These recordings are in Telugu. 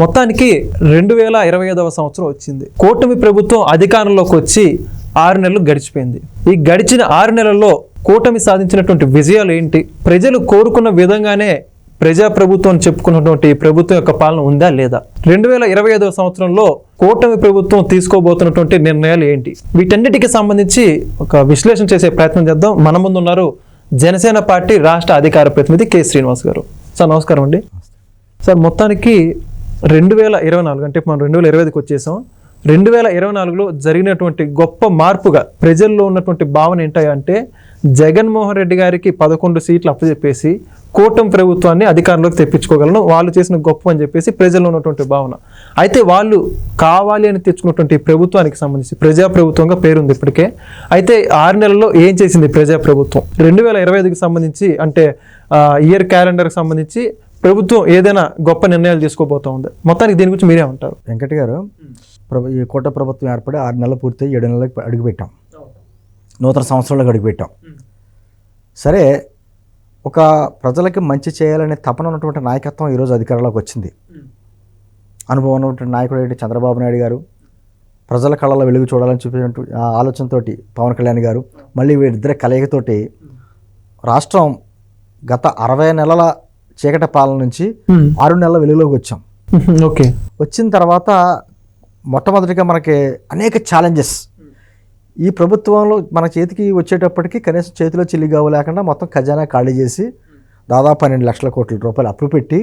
మొత్తానికి రెండు వేల ఇరవై ఐదవ సంవత్సరం వచ్చింది. కూటమి ప్రభుత్వం అధికారంలోకి వచ్చి ఆరు నెలలు గడిచిపోయింది. ఈ గడిచిన ఆరు నెలల్లో కూటమి సాధించినటువంటి విజయాలు ఏంటి? ప్రజలు కోరుకున్న విధంగానే ప్రజా ప్రభుత్వం అని చెప్పుకున్నటువంటి ఈ ప్రభుత్వం యొక్క పాలన ఉందా లేదా? రెండు వేల ఇరవై ఐదవ సంవత్సరంలో కూటమి ప్రభుత్వం తీసుకోబోతున్నటువంటి నిర్ణయాలు ఏంటి? వీటన్నిటికి సంబంధించి ఒక విశ్లేషణ చేసే ప్రయత్నం చేద్దాం. మన ముందు ఉన్నారు జనసేన పార్టీ రాష్ట్ర అధికార ప్రతినిధి కె శ్రీనివాస్ గారు. సార్ నమస్కారం అండి. సార్ మొత్తానికి రెండు వేల ఇరవై నాలుగు అంటే మనం రెండు వేల ఇరవై ఐదుకి వచ్చేసాం. రెండు వేల ఇరవై నాలుగులో జరిగినటువంటి గొప్ప మార్పుగా ప్రజల్లో ఉన్నటువంటి భావన ఏంటంటే జగన్మోహన్ రెడ్డి గారికి పదకొండు సీట్లు అప్పచెప్పేసి కూటమి ప్రభుత్వాన్ని అధికారంలోకి తెప్పించుకోగలను. వాళ్ళు చేసిన గొప్ప అని చెప్పేసి ప్రజల్లో ఉన్నటువంటి భావన. అయితే వాళ్ళు కావాలి అని తెచ్చుకున్నటువంటి ప్రభుత్వానికి సంబంధించి ప్రజా ప్రభుత్వంగా పేరుంది ఇప్పటికే. అయితే ఆరు నెలల్లో ఏం చేసింది ప్రజా ప్రభుత్వం రెండు వేల ఇరవై ఐదుకి సంబంధించి అంటే ఇయర్ క్యాలెండర్కి సంబంధించి ప్రభుత్వం ఏదైనా గొప్ప నిర్ణయాలు తీసుకోబోతా ఉంది. మొత్తానికి దీని గురించి మీరే ఉంటారు. వెంకట గారు ప్రభు ఈ కోట ప్రభుత్వం ఏర్పడి ఆరు నెలలు పూర్తి ఏడు నెలలకు అడుగుపెట్టాం. నూతన సంవత్సరంలోకి అడుగుపెట్టాం. సరే ఒక ప్రజలకి మంచి చేయాలనే తపన ఉన్నటువంటి నాయకత్వం ఈరోజు అధికారంలోకి వచ్చింది. అనుభవం ఉన్నటువంటి నాయకుడు ఏంటి? చంద్రబాబు నాయుడు గారు. ప్రజల కళలో వెలుగు చూడాలని చూపించినటువంటి ఆలోచనతో ఆలోచనతోటి పవన్ కళ్యాణ్ గారు. మళ్ళీ వీరిద్దరి కలయికతోటి రాష్ట్రం గత అరవై నెలల చీకటి పాలన నుంచి ఆరు నెలల వెలుగులోకి వచ్చాం. ఓకే. వచ్చిన తర్వాత మొట్టమొదటిగా మనకి అనేక ఛాలెంజెస్ ఈ ప్రభుత్వంలో మన చేతికి వచ్చేటప్పటికి కనీసం చేతిలో చిల్లిగావు లేకుండా మొత్తం ఖజానా ఖాళీ చేసి దాదాపు పన్నెండు లక్షల కోట్ల రూపాయలు అప్పు పెట్టి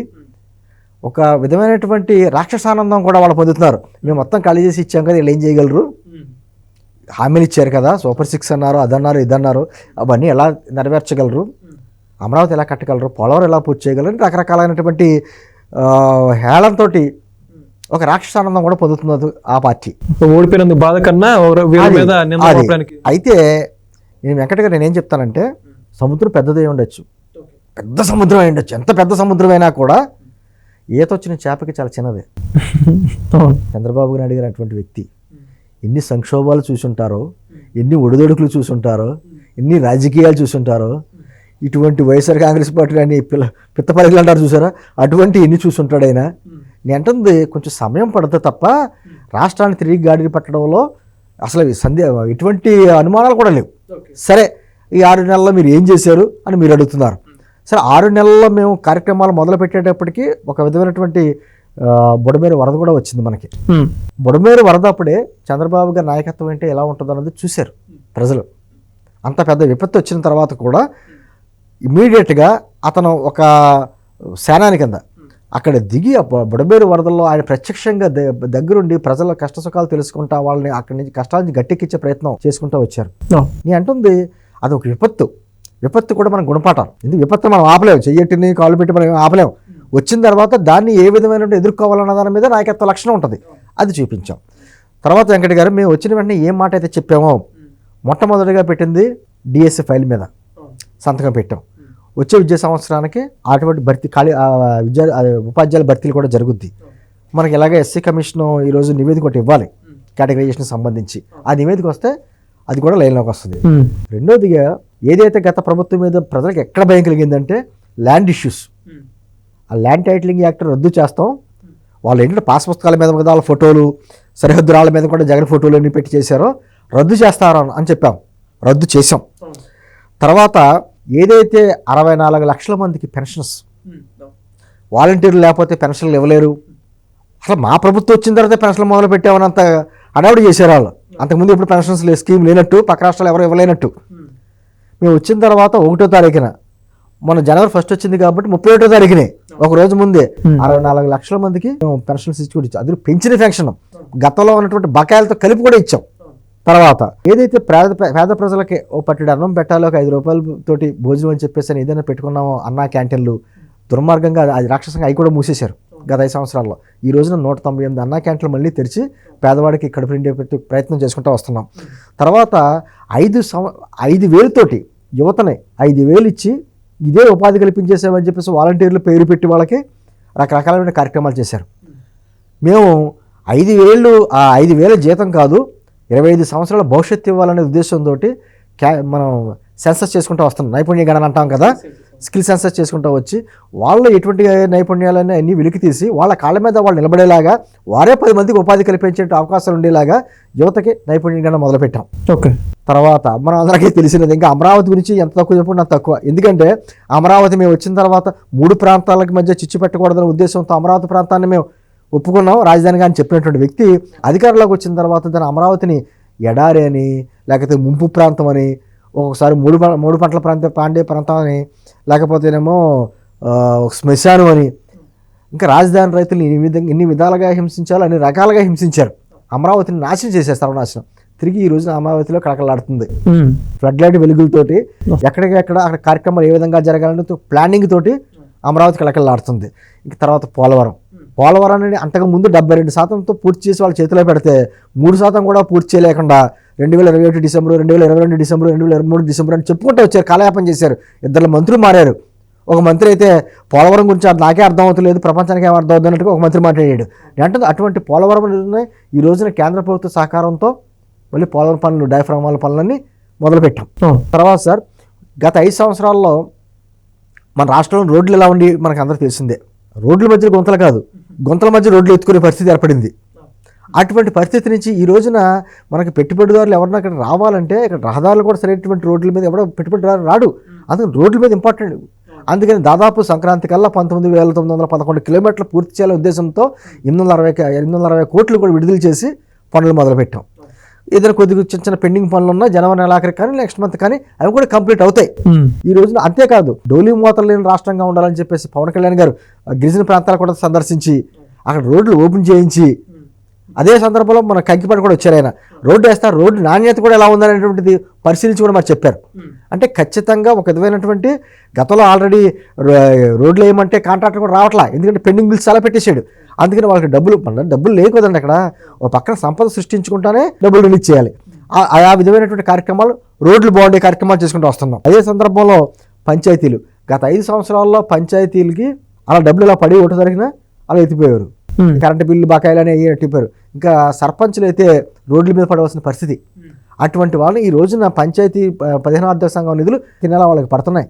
ఒక విధమైనటువంటి రాక్షసానందం కూడా వాళ్ళు పొందుతున్నారు. మేము మొత్తం ఖాళీ చేసి ఇచ్చాం కదా వీళ్ళు ఏం చేయగలరు? హామీలు ఇచ్చారు కదా సూపర్ సిక్స్ అన్నారు అదన్నారు ఇదన్నారు అవన్నీ ఎలా నెరవేర్చగలరు? అమరావతి ఎలా కట్టగలరు పోలవరం ఎలా పూర్తి చేయగలరు అని రకరకాలైనటువంటి ఆ, హేళంతోటి ఒక రాక్షసానందం కూడా పొందుతున్నది ఆ పార్టీ. ఓడిపోయినందుకు బాధ కన్నా అయితే నేను వెంకట గారు నేనేం చెప్తానంటే సముద్రం పెద్దదే ఉండొచ్చు. పెద్ద సముద్రం అయి ఉండొచ్చు. ఎంత పెద్ద సముద్రం అయినా కూడా ఈత వచ్చిన చేపకి చాలా చిన్నదే. చంద్రబాబు నాయుడు గారు అటువంటి వ్యక్తి. ఎన్ని సంక్షోభాలు చూసుంటారో ఎన్ని ఒడిదొడుకులు చూసుంటారో ఎన్ని రాజకీయాలు చూసుంటారో ఇటువంటి వైఎస్ఆర్ కాంగ్రెస్ పార్టీ అని పిల్ల పిత్త పరీక్షలు అంటారు చూసారా? అటువంటి ఎన్ని చూసుంటాడు ఆయన? నేను అంటుంది కొంచెం సమయం పడుతుంది తప్ప రాష్ట్రాన్ని తిరిగి గాడిని పట్టడంలో అసలు సందే ఎటువంటి అనుమానాలు కూడా లేవు. సరే ఈ ఆరు నెలల్లో మీరు ఏం చేశారు అని మీరు అడుగుతున్నారు. సరే ఆరు నెలల్లో మేము కార్యక్రమాలు మొదలు పెట్టేటప్పటికి ఒక విధమైనటువంటి బుడమేరు వరద కూడా వచ్చింది మనకి. బుడమేరు వరద అప్పుడే చంద్రబాబు గారి నాయకత్వం అంటే ఎలా ఉంటుందన్నది చూశారు ప్రజలు. అంత పెద్ద విపత్తు వచ్చిన తర్వాత కూడా ఇమీడియట్గా అతను ఒక సేనాని కింద అక్కడ దిగి ఆ బు- బుడమేరు వరదల్లో ఆయన ప్రత్యక్షంగా దగ్గరుండి ప్రజల కష్ట సుఖాలు తెలుసుకుంటా వాళ్ళని అక్కడి నుంచి కష్టాల నుంచి గట్టెక్కించే ప్రయత్నం చేసుకుంటూ వచ్చారు. నేను అంటుంది అది ఒక విపత్తు. విపత్తు కూడా మనం గుణపాఠం. ఎందుకు విపత్తు మనం ఆపలేము చెయ్యటిని కాలు పెట్టి మనం ఆపలేము వచ్చిన తర్వాత దాన్ని ఏ విధమైన ఎదుర్కోవాలన్న దాని మీద నాయకత్వ లక్షణం ఉంటుంది? అది చూపించాం. తర్వాత వెంకట గారు మేము వచ్చిన వెంటనే ఏం మాట అయితే చెప్పామో? మొట్టమొదటిగా పెట్టింది డిఎస్సి ఫైల్ మీద సంతకం పెట్టాం. వచ్చే విద్యా సంవత్సరానికి అటువంటి భర్తీ ఖాళీ విద్యా ఉపాధ్యాయుల భర్తీలు కూడా జరుగుద్ది. మనకి ఇలాగే ఎస్సీ కమిషన్ ఈరోజు నివేదిక ఒకటి ఇవ్వాలి కేటగరైజేషన్ సంబంధించి. ఆ నివేదిక వస్తే అది కూడా లైన్లోకి వస్తుంది. రెండోదిగా ఏదైతే గత ప్రభుత్వం మీద ప్రజలకు ఎక్కడ భయం కలిగిందంటే ల్యాండ్ ఇష్యూస్. ఆ ల్యాండ్ టైటిలింగ్ యాక్ట్ రద్దు చేస్తాం. వాళ్ళు ఏంటంటే పాస్ పుస్తకాల మీద కదా వాళ్ళ ఫోటోలు సరిహద్దు రాళ్ళ మీద కూడా జగన్ ఫోటోలు అన్ని పెట్టి చేశారో. రద్దు చేస్తారు అని- అని చెప్పాం. రద్దు చేసాం తర్వాత ఏదైతే అరవై నాలుగు లక్షల మందికి పెన్షన్స్ వాలంటీర్లు లేకపోతే పెన్షన్లు ఇవ్వలేరు. అసలు మా ప్రభుత్వం వచ్చిన తర్వాత పెన్షన్లు మొదలు పెట్టామన్నంత అడవుడు చేశారు వాళ్ళు. అంతకుముందు ఇప్పుడు పెన్షన్స్ లే స్కీమ్ లేనట్టు పక్క రాష్ట్రాలు ఎవరు ఇవ్వలేనట్టు. మేము వచ్చిన తర్వాత ఒకటో తారీఖున మన జనవరి ఫస్ట్ వచ్చింది కాబట్టి ముప్పై ఒకటో తారీఖునే ఒక రోజు ముందే అరవై నాలుగు లక్షల మందికి మేము పెన్షన్స్ ఇచ్చి కూడా ఇచ్చాం. అది పెంచిన పెన్షన్. గతంలో ఉన్నటువంటి బకాయిలతో కలిపి కూడా ఇచ్చాం. తర్వాత ఏదైతే పేద పేద ప్రజలకి ఓ పట్టెడు అన్నం పెట్టాలో ఒక ఐదు రూపాయల తోటి భోజనం అని చెప్పేసి అని ఏదైనా పెట్టుకున్నామో అన్నా క్యాంటీన్లు దుర్మార్గంగా అది- రాక్షసంగా అవి కూడా మూసేశారు గత ఐదు సంవత్సరాల్లో. ఈ రోజున నూట తొంభై ఎనిమిది అన్నా క్యాంటీన్లు మళ్ళీ తెరిచి పేదవాడికి కడుపు నిండే పెట్టి ప్రయత్నం చేసుకుంటూ వస్తున్నాం. తర్వాత ఐదు సంవ ఐదు వేలతోటి యువతని ఐదు వేలు ఇచ్చి ఇదే ఉపాధి కల్పించేసామని చెప్పేసి వాలంటీర్లు పేరు పెట్టి వాళ్ళకి రకరకాలైన కార్యక్రమాలు చేశారు. మేము ఐదు వేలు ఆ ఐదు వేల జీతం కాదు ఇరవై ఐదు సంవత్సరాల భవిష్యత్తు ఇవ్వాలనే ఉద్దేశంతో క్యా మనం సెన్సస్ చేసుకుంటూ వస్తున్నాం. నైపుణ్య గణన అంటాం కదా. స్కిల్ సెన్సస్ చేసుకుంటూ వచ్చి వాళ్ళ ఎటువంటి నైపుణ్యాలన్నీ అన్ని వెలికి తీసి వాళ్ళ కాళ్ళ మీద వాళ్ళు నిలబడేలాగా వారే పది మందికి ఉపాధి కల్పించే అవకాశాలు ఉండేలాగా యువతకి నైపుణ్యంగా మొదలుపెట్టాం. ఓకే. తర్వాత మన అందరికీ తెలిసినది ఇంకా అమరావతి గురించి ఎంత తక్కువ చెప్పుకున్నా తక్కువ. ఎందుకంటే అమరావతి మేము వచ్చిన తర్వాత మూడు ప్రాంతాలకు మధ్య చిచ్చు పెట్టకూడదనే ఉద్దేశంతో అమరావతి ప్రాంతాన్ని మేము ఒప్పుకున్నాం రాజధానిగా అని చెప్పినటువంటి వ్యక్తి అధికారంలోకి వచ్చిన తర్వాత దాని అమరావతిని ఎడారి అని లేకపోతే ముంపు ప్రాంతం అని ఒక్కొక్కసారి మూడు మూడు పంటల ప్రాంత పాండే ప్రాంతం అని లేకపోతేనేమో శ్మశానం అని. ఇంకా రాజధాని రైతులు ఇన్ని విధంగా ఇన్ని విధాలుగా హింసించాలో అన్ని రకాలుగా హింసించారు. అమరావతిని నాశనం చేశారు సర్వనాశనం. తిరిగి ఈ రోజున అమరావతిలో కళకళలాడుతుంది. ఉమ్. ఫ్లడ్ లైట్ వెలుగులతోటి ఎక్కడికెక్కడ అక్కడ కార్యక్రమాలు ఏ విధంగా జరగాలని ప్లానింగ్ తోటి అమరావతి కళకళలాడుతుంది. ఇంక తర్వాత పోలవరం. పోలవరాన్ని అంతకు ముందు డెబ్బై రెండు శాతంతో పూర్తి చేసి వాళ్ళ చేతిలో పెడితే మూడు శాతం కూడా పూర్తి చేయలేకుండా రెండు వేల ఇరవై ఒకటి డిసెంబర్ రెండు వేల ఇరవై రెండు డిసెంబర్ రెండు వేల ఇరవై మూడు డిసెంబర్ అని చెప్పుకుంటూ వచ్చారు కాలయాపన చేశారు. ఇద్దరు మంత్రులు మారారు. ఒక మంత్రి అయితే పోలవరం గురించి నాకే అర్థం అవుతలేదు ప్రపంచానికి ఏం అర్థం ఒక మంత్రి మాట్లాడాడు. అంటే అటువంటి పోలవరం ఈ రోజున కేంద్ర ప్రభుత్వ సహకారంతో మళ్ళీ పోలవరం పనులు డయాఫ్రామాల పనులన్నీ మొదలుపెట్టాం. తర్వాత సార్ గత ఐదు సంవత్సరాల్లో మన రాష్ట్రంలో రోడ్లు ఎలా ఉండి మనకు అందరూ తెలిసిందే. రోడ్ల మధ్య గుంతలు కాదు. గుంతల మధ్య రోడ్లు ఎత్తుకునే పరిస్థితి ఏర్పడింది. అటువంటి పరిస్థితి నుంచి ఈ రోజున మనకి పెట్టుబడిదారులు ఎవరన్నా ఇక్కడ రావాలంటే ఇక్కడ రహదారులు కూడా సరైనటువంటి రోడ్ల మీద ఎవడో పెట్టుబడిదారు రాడు. అందుకని రోడ్ల మీద ఇంపార్టెంట్. అందుకని దాదాపు సంక్రాంతి కల్లా పంతొమ్మిది వేల తొమ్మిది వందల పదకొండు కిలోమీటర్లు పూర్తి చేయాలనే ఉద్దేశంతో ఎనిమిది వందల అరవై ఎనిమిది వందల అరవై కోట్లు కూడా విడుదల చేసి పనులు మొదలుపెట్టాం. ఏదైనా కొద్దిగా చిన్న చిన్న పెండింగ్ పనులు ఉన్నా జనవరి నెలాఖరికి కానీ నెక్స్ట్ మంత్ కానీ అవి కూడా కంప్లీట్ అవుతాయి. ఈ రోజున అంతేకాదు డోలీ మూతలు లేని రాష్ట్రంగా ఉండాలని చెప్పేసి పవన్ కళ్యాణ్ గారు గిరిజన ప్రాంతాలు కూడా సందర్శించి అక్కడ రోడ్లు ఓపెన్ చేయించి అదే సందర్భంలో మన కంకిపాడు కూడా వచ్చారు ఆయన రోడ్డు వేస్తారు రోడ్డు నాణ్యత కూడా ఎలా ఉందనేటువంటిది పరిశీలించి కూడా మరి చెప్పారు. అంటే ఖచ్చితంగా ఒక విధమైనటువంటి గతంలో ఆల్రెడీ రోడ్లు వేయమంటే కాంట్రాక్టర్ కూడా రావట్లా. ఎందుకంటే పెండింగ్ బిల్స్ చాలా పెట్టేశాడు. అందుకని వాళ్ళకి డబ్బులు డబ్బులు లేవు కదండి అక్కడ. ఒక పక్కన సంపద సృష్టించుకుంటానే డబ్బులు రిలీజ్ చేయాలి. ఆ- ఆ విధమైనటువంటి కార్యక్రమాలు రోడ్లు బాగుండే కార్యక్రమాలు చేసుకుంటూ వస్తున్నాం. అదే సందర్భంలో పంచాయతీలు. గత ఐదు సంవత్సరాల్లో పంచాయతీలకి అలా డబ్బులు ఇలా పడి ఒకటి జరిగినా అలా ఎత్తిపోయారు. కరెంటు బిల్లు బకాయిలని అయ్యి ఎట్టిపోయారు ఇంకా సర్పంచులు అయితే రోడ్ల మీద పడవలసిన పరిస్థితి. అటువంటి వాళ్ళు ఈ రోజున పంచాయతీ పదిహేను ఆర్థిక సంఘం నిధులు తినేలా వాళ్ళకి పడుతున్నాయి.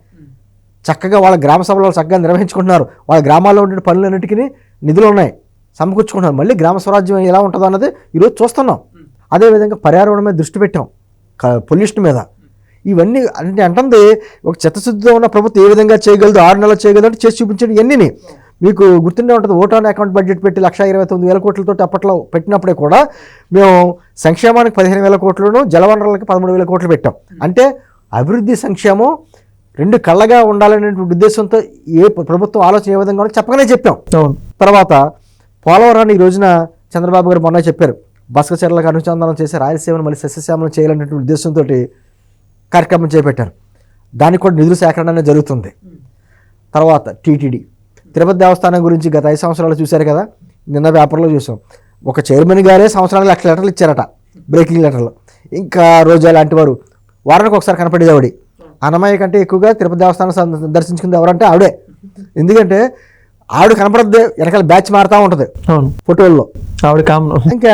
చక్కగా వాళ్ళ గ్రామ సభలో చక్కగా నిర్వహించుకుంటున్నారు. వాళ్ళ గ్రామాల్లో ఉండే పనులన్నిటికీ నిధులు ఉన్నాయి. సమకూర్చుకుంటున్నారు. మళ్ళీ గ్రామ స్వరాజ్యం ఎలా ఉంటుందో అన్నది ఈరోజు చూస్తున్నాం. అదేవిధంగా పర్యావరణం మీద దృష్టి పెట్టాం. పొల్యూషన్ మీద. ఇవన్నీ అంటే అంటుంది ఒక చిత్తశుద్ధితో ఉన్న ప్రభుత్వం ఏ విధంగా చేయగలదు ఆరు నెలలు చేయగలదు అంటే చేసి చూపించండి ఇవన్నీ మీకు గుర్తుండే ఉంటుంది ఓట్ ఆన్ అకౌంట్ బడ్జెట్ పెట్టి లక్ష ఇరవై తొమ్మిది వేల కోట్లతో అప్పట్లో పెట్టినప్పుడే కూడా మేము సంక్షేమానికి పదిహేను వేల కోట్లను జలవనరులకి పదమూడు వేల కోట్లు పెట్టాం. అంటే అభివృద్ధి సంక్షేమం రెండు కళ్ళగా ఉండాలనేటువంటి ఉద్దేశంతో ఏ ప్రభుత్వం ఆలోచన ఏ విధంగా చెప్పగానే చెప్పాం. తర్వాత పోలవరాన్ని ఈ రోజున చంద్రబాబు గారు మొన్న చెప్పారు బసక చర్యలకు అనుసంధానం చేసి రాయలసీమను మళ్ళీ సస్యశ్యామలం చేయాలనేటువంటి ఉద్దేశంతో కార్యక్రమం చేపట్టారు. దానికి కూడా నిధుల సేకరణ అనేది జరుగుతుంది. తర్వాత టీటీడీ. తిరుపతి దేవస్థానం గురించి గత ఐదు సంవత్సరాలు చూశారు కదా? నిన్న పేపర్లో చూసాం. ఒక చైర్మన్ గారే సంవత్సరానికి లక్ష లెటర్లు ఇచ్చారట బ్రేకింగ్ లెటర్లు. ఇంకా రోజా లాంటి వారు వారానికి ఒకసారి కనపడేదేవాడి అన్నమయ్య కంటే ఎక్కువగా తిరుపతి దేవస్థానం దర్శించుకుంది ఎవరంటే ఆవిడే. ఎందుకంటే ఆవిడ కనపడద్దే వెనకాల బ్యాచ్ మారుతూ ఉంటుంది. ఫోటోల్లో. ఆవిడ ఇంకా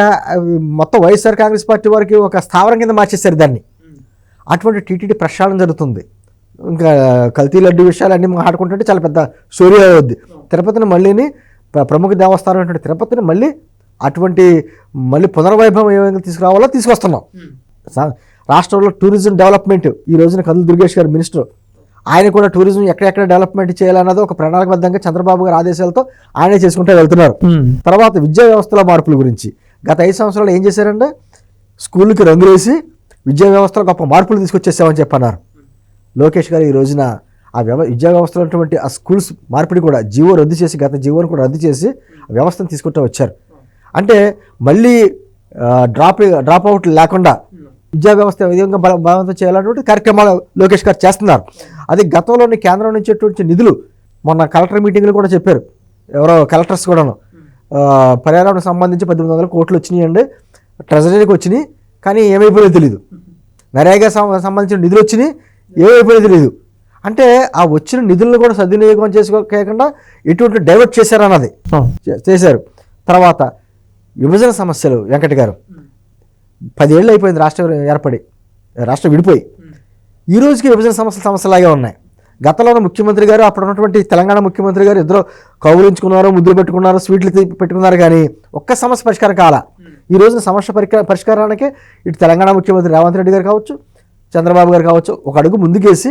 మొత్తం వైఎస్ఆర్ కాంగ్రెస్ పార్టీ వారికి ఒక స్థావరం కింద మార్చేశారు దాన్ని. అటువంటి టీటీడీ ప్రక్షాళన జరుగుతుంది. ఇంకా కల్తీ లడ్డు విషయాలు అన్నీ మాట్లాడుకుంటుంటే చాలా పెద్ద స్టోరీ అవుద్ది. తిరుపతిని మళ్ళీని ప్ర- ప్రముఖ దేవస్థానం అటువంటి తిరుపతిని మళ్ళీ అటువంటి మళ్ళీ పునర్వైభవం ఏ విధంగా తీసుకురావాలో తీసుకొస్తున్నాం. సా- రాష్ట్రంలో టూరిజం డెవలప్మెంట్ ఈ రోజున కందులు దుర్గేష్ గారు మినిస్టర్. ఆయన కూడా టూరిజం ఎక్కడెక్కడ డెవలప్మెంట్ చేయాలన్నది ఒక ప్రణాళికబద్ధంగా చంద్రబాబు గారి ఆదేశాలతో ఆయనే చేసుకుంటూ వెళ్తున్నారు. ఉమ్. తర్వాత విద్యా వ్యవస్థలో మార్పుల గురించి గత ఐదు సంవత్సరాలు ఏం చేశారంటే స్కూల్కి రంగులేసి విద్యా వ్యవస్థలో గొప్ప మార్పులు తీసుకొచ్చేసామని చెప్పన్నారు. లోకేష్ గారు ఈ రోజున ఆ వ్యవ విద్యా వ్యవస్థలో ఉన్నటువంటి ఆ స్కూల్స్ మార్పిడి కూడా జీవో రద్దు చేసి గత జీవోను కూడా రద్దు చేసి వ్యవస్థను తీసుకుంటూ వచ్చారు. అంటే మళ్ళీ డ్రాప్ డ్రాప్ అవుట్ లేకుండా విద్యా వ్యవస్థ విధంగా బల బలవంతం చేయాలన్నటువంటి కార్యక్రమాలు లోకేష్ గారు చేస్తున్నారు. అది గతంలోని కేంద్రం నుంచి అటువంటి నిధులు మొన్న కలెక్టర్ మీటింగ్లు కూడా చెప్పారు. ఎవరో కలెక్టర్స్ కూడాను. పర్యావరణకు సంబంధించి పద్దెనిమిది వందల కోట్లు వచ్చినాయండి. ట్రెజరీకి వచ్చినాయి. కానీ ఏమైపోయిందో తెలియదు నరేగా సంబంధించిన నిధులు వచ్చినాయి ఏమైపోయిందో తెలియదు అంటే ఆ వచ్చిన నిధులను కూడా సద్వినియోగం చేసుకోకుండా ఎటువంటి డైవర్ట్ చేశారన్నది. చేశారు. తర్వాత విభజన సమస్యలు వెంకట గారు. పదేళ్ళు అయిపోయింది రాష్ట్రం ఏర్పడి రాష్ట్రం విడిపోయి. ఈ రోజుకి విభజన సమస్యలు సమస్యలాగే ఉన్నాయి. గతంలో ముఖ్యమంత్రి గారు అప్పుడు ఉన్నటువంటి తెలంగాణ ముఖ్యమంత్రి గారు ఇద్దరు కౌగులించుకున్నారు ముద్దులు పెట్టుకున్నారు స్వీట్లు పెట్టుకున్నారు కానీ ఒక్క సమస్య పరిష్కారం కాల. ఈ రోజున సమస్య పరిక పరిష్కారానికి ఇటు తెలంగాణ ముఖ్యమంత్రి రేవంత్ రెడ్డి గారు కావచ్చు చంద్రబాబు గారు కావచ్చు ఒక అడుగు ముందుకేసి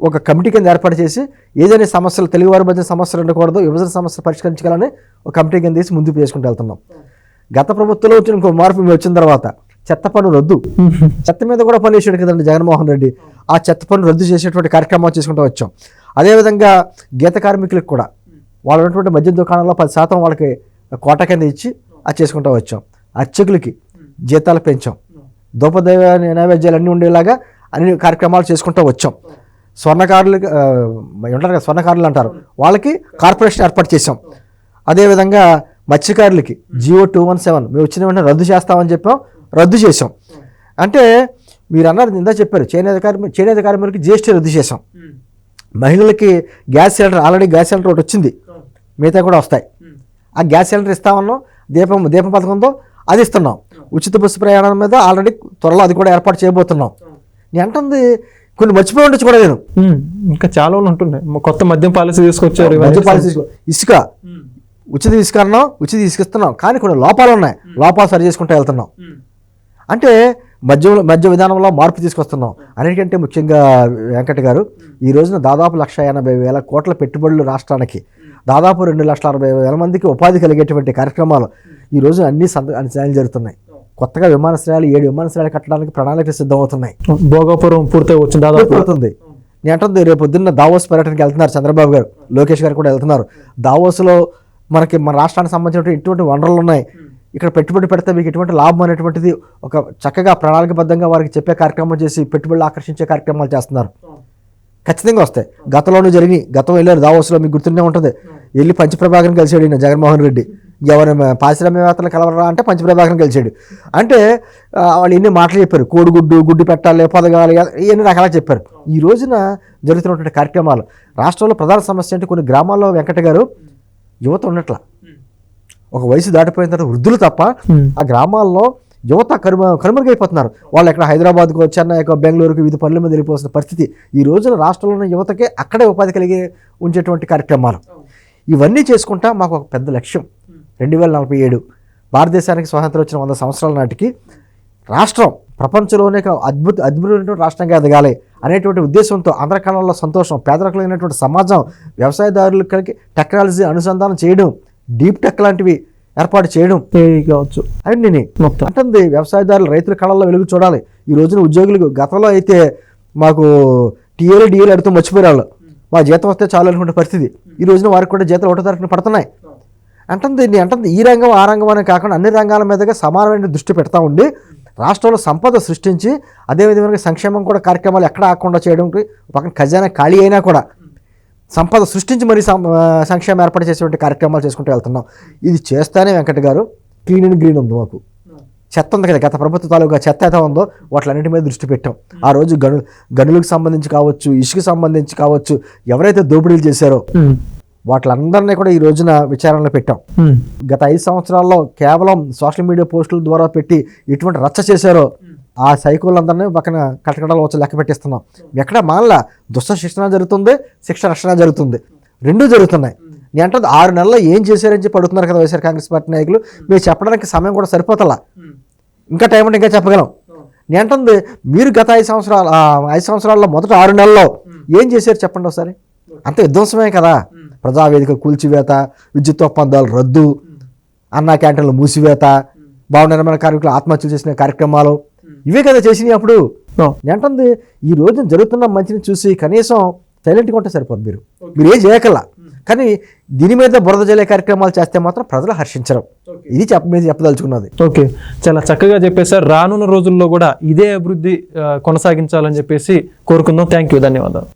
ఒక కమిటీ కింద ఏర్పాటు చేసి ఏదైనా సమస్యలు తెలుగువారి మధ్య సమస్యలు ఉండకూడదు విభజన సమస్యలు పరిష్కరించాలని ఒక కమిటీ కింద వేసి ముందుకు వేసుకుంటూ వెళ్తున్నాం. గత ప్రభుత్వంలో వచ్చిన ఇంకో మార్పు మేము వచ్చిన తర్వాత చెత్త పన్ను రద్దు. చెత్త మీద కూడా పని చేసాడు కదండి జగన్మోహన్ రెడ్డి. ఆ చెత్త పన్ను రద్దు చేసేటువంటి కార్యక్రమాలు చేసుకుంటూ వచ్చాం. అదేవిధంగా గీత కార్మికులకు కూడా వాళ్ళు ఉన్నటువంటి మద్యం దుకాణంలో పది శాతం వాళ్ళకి కోట కింద ఇచ్చి అది చేసుకుంటూ వచ్చాం. అర్చకులకి జీతాలు పెంచాం. దూపదైవ నైవేద్యాలు అన్నీ ఉండేలాగా అన్ని కార్యక్రమాలు చేసుకుంటూ వచ్చాం. స్వర్ణకారులు ఉంటారు కదా స్వర్ణకారులు అంటారు. వాళ్ళకి కార్పొరేషన్ ఏర్పాటు చేసాం అదేవిధంగా మత్స్యకారులకి జియో టూ వన్ సెవెన్ మేము వచ్చిన వెంటనే రద్దు చేస్తామని చెప్పాం రద్దు చేసాం అంటే మీరు అన్నారు ఇందా చెప్పారు చేనేత కార్మి చేనేత కార్మికులకి జిఎస్టీ రద్దు చేసాం మహిళలకి gas cylinder already gas cylinder ఒకటి వచ్చింది. మిగతా కూడా వస్తాయి. ఆ గ్యాస్ సిలిండర్ ఇస్తామన్నాం దీపం దీపం పథకంతో అది ఇస్తున్నాం. ఉచిత బస్సు ప్రయాణం మీద ఆల్రెడీ త్వరలో అది కూడా ఏర్పాటు చేయబోతున్నాం. నేను అంటుంది కొన్ని మర్చిపోయి ఉండొచ్చు కూడా నేను. ఇంకా చాలా వాళ్ళు ఉంటున్నాయి మ- కొత్త మద్యం పాలసీ తీసుకొచ్చారు మధ్య పాలసీ ఇసుక. ఉచిత ఇసుక అన్నాం ఉచిత ఇసుక ఇస్తున్నాం. కానీ కొన్ని లోపాలు ఉన్నాయి. లోపాలు సరి చేసుకుంటూ వెళ్తున్నాం. అంటే మద్యం మధ్య విధానంలో మార్పు తీసుకొస్తున్నాం. అన్నిటికంటే ముఖ్యంగా వెంకట గారు ఈ రోజున దాదాపు లక్ష ఎనభై వేల కోట్ల పెట్టుబడులు రాష్ట్రానికి. దాదాపు రెండు లక్షల అరవై వేల మందికి ఉపాధి కలిగేటువంటి కార్యక్రమాలు. ఈ రోజు అన్ని సాయాలు జరుగుతున్నాయి. కొత్తగా విమానాశ్రయాలు ఏడు విమానాశ్రయాలు కట్టడానికి ప్రణాళికలు సిద్ధమవుతున్నాయి. భోగాపురం పూర్తయి వచ్చింది దాదాపు అవుతుంది. నేను అంటుంది రేపు పొద్దున్న దావోస్ పర్యటనకి వెళ్తున్నారు చంద్రబాబు గారు. లోకేష్ గారు కూడా వెళ్తున్నారు. దావోస్లో మనకి మన రాష్ట్రానికి సంబంధించిన ఎటువంటి వనరులు ఉన్నాయి. ఇక్కడ పెట్టుబడి పెడితే మీకు ఎటువంటి లాభం అనేటువంటిది ఒక చక్కగా ప్రణాళికబద్ధంగా వారికి చెప్పే కార్యక్రమం చేసి పెట్టుబడులు ఆకర్షించే కార్యక్రమాలు చేస్తున్నారు. ఖచ్చితంగా వస్తాయి. గతంలోనూ జరిగి గతం వెళ్ళారు. దావోస్లో మీకు గుర్తుండే ఉంటుంది. వెళ్ళి పంచప్రభాకరం కలిసాడు ఈయన జగన్మోహన్ రెడ్డి. ఎవరైనా పారిశ్రామికవేత్తలు కలవరా అంటే పంచప్రభాకరం కలిసాడు అంటే వాళ్ళు ఎన్ని మాటలు చెప్పారు? కోడిగుడ్డు గుడ్డు పెట్టాలి పొదగాలి ఇవన్నీ రకాలుగా చెప్పారు. ఈ రోజున జరుగుతున్నటువంటి కార్యక్రమాలు రాష్ట్రంలో ప్రధాన సమస్య అంటే కొన్ని గ్రామాల్లో వెంకట గారు యువత ఉన్నట్ల. ఒక వయసు దాటిపోయిన తర్వాత వృద్ధులు తప్ప ఆ గ్రామాల్లో యువత కనుమ కనుమరుగైపోతున్నారు. వాళ్ళు ఎక్కడ హైదరాబాద్కో చెన్నైకో బెంగళూరుకు వివిధ పనుల మీద వెళ్ళిపోతున్న పరిస్థితి. ఈ రోజున రాష్ట్రంలో ఉన్న యువతకే అక్కడే ఉపాధి కలిగి ఉంచేటువంటి కార్యక్రమాలు. ఇవన్నీ చేసుకుంటా మాకు ఒక పెద్ద లక్ష్యం. రెండు వేల నలభై ఏడు భారతదేశానికి స్వాతంత్రం వచ్చిన వంద సంవత్సరాల నాటికి రాష్ట్రం ప్రపంచంలోనే ఒక అద్భుత అద్భుతమైనటువంటి రాష్ట్రంగా ఎదగాలి అనేటువంటి ఉద్దేశంతో అందరికళల్లో సంతోషం పేదరికమైనటువంటి సమాజం వ్యవసాయదారులకి టెక్నాలజీ అనుసంధానం చేయడం డీప్ టెక్ లాంటివి ఏర్పాటు చేయడం. కావచ్చు. అవి నేను మొత్తం. అంటుంది వ్యవసాయదారులు రైతుల కళల్లో వెలుగు చూడాలి. ఈ రోజున ఉద్యోగులకు గతంలో అయితే మాకు టీఏలు డిఏలు అడుగుతూ మర్చిపోయారు వాళ్ళు మా జీతం వస్తే చాలు అనుకునే పరిస్థితి. ఈ రోజున వారికి కూడా జీతాలు ఒకటో తారీఖున పడుతున్నాయి. అంటుంది దీన్ని అంటుంది ఈ రంగం ఆ రంగం అనే కాకుండా అన్ని రంగాల మీదగా సమానమైన దృష్టి పెడతా ఉండి రాష్ట్రంలో సంపద సృష్టించి అదేవిధంగా సంక్షేమం కూడా కార్యక్రమాలు ఎక్కడ ఆకుండా చేయడానికి పక్కన ఖజానా ఖాళీ అయినా కూడా సంపద సృష్టించి మరీ సం- సంక్షేమం ఏర్పాటు చేసేటువంటి కార్యక్రమాలు చేసుకుంటూ వెళ్తున్నాం. ఇది చేస్తానే వెంకట గారు. క్లీన్ అండ్ గ్రీన్ ఉంది మాకు. చెత్త ఉంది కదా గత ప్రభుత్వ తాలూకా చెత్త అయితే ఉందో వాటిలన్నింటి మీద దృష్టి పెట్టాం. ఆ రోజు గను గనులకు సంబంధించి కావచ్చు ఇసుక సంబంధించి కావచ్చు ఎవరైతే దోపిడీలు చేశారో వాటిలందరినీ కూడా ఈ రోజున విచారణలో పెట్టాం. గత ఐదు సంవత్సరాల్లో కేవలం సోషల్ మీడియా పోస్టుల ద్వారా పెట్టి ఎటువంటి రచ్చ చేశారో ఆ సైకోలందరినీ పక్కన కటకడాలు వచ్చి లెక్క పెట్టిస్తున్నాం. ఎక్కడ మానలా? దుష్ట శిక్షణ జరుగుతుంది శిక్ష రక్షణ జరుగుతుంది. రెండూ జరుగుతున్నాయి. నేను అంటే ఆరు నెలల్లో ఏం చేశారని చెప్పి అడుగుతున్నారు కదా వైఎస్ఆర్ కాంగ్రెస్ పార్టీ నాయకులు. మీరు చెప్పడానికి సమయం కూడా సరిపోతలా? ఇంకా టైం ఉంటే ఇంకా చెప్పగలం. నేను అంటుంది మీరు గత ఐదు సంవత్సరాలు ఐదు సంవత్సరాల్లో మొదట ఆరు నెలల్లో ఏం చేశారు చెప్పండి ఒకసారి? అంత విధ్వంసమే కదా. ప్రజావేదిక కూల్చివేత విద్యుత్ ఒప్పందాలు రద్దు అన్నా క్యాంటీన్లు మూసివేత భవన నిర్మాణ కార్మికులు ఆత్మహత్యలు చేసిన కార్యక్రమాలు. ఇవే కదా చేసినాయి అప్పుడు. అంటుంది ఈ రోజు జరుగుతున్న మంచిని చూసి కనీసం సైలెంట్గా ఉంటే సరిపోదు మీరు. మీరు ఏం చేయకల్లా కానీ దీని మీద బురద జల్లే కార్యక్రమాలు చేస్తే మాత్రం ప్రజలు హర్షించరు. ఇది చెప్ప మీద చెప్పదలుచుకున్నది. ఓకే చాలా చక్కగా చెప్పేశారు. రానున్న రోజుల్లో కూడా ఇదే అభివృద్ధి కొనసాగించాలని చెప్పేసి కోరుకుందాం. థ్యాంక్ యూ ధన్యవాదాలు.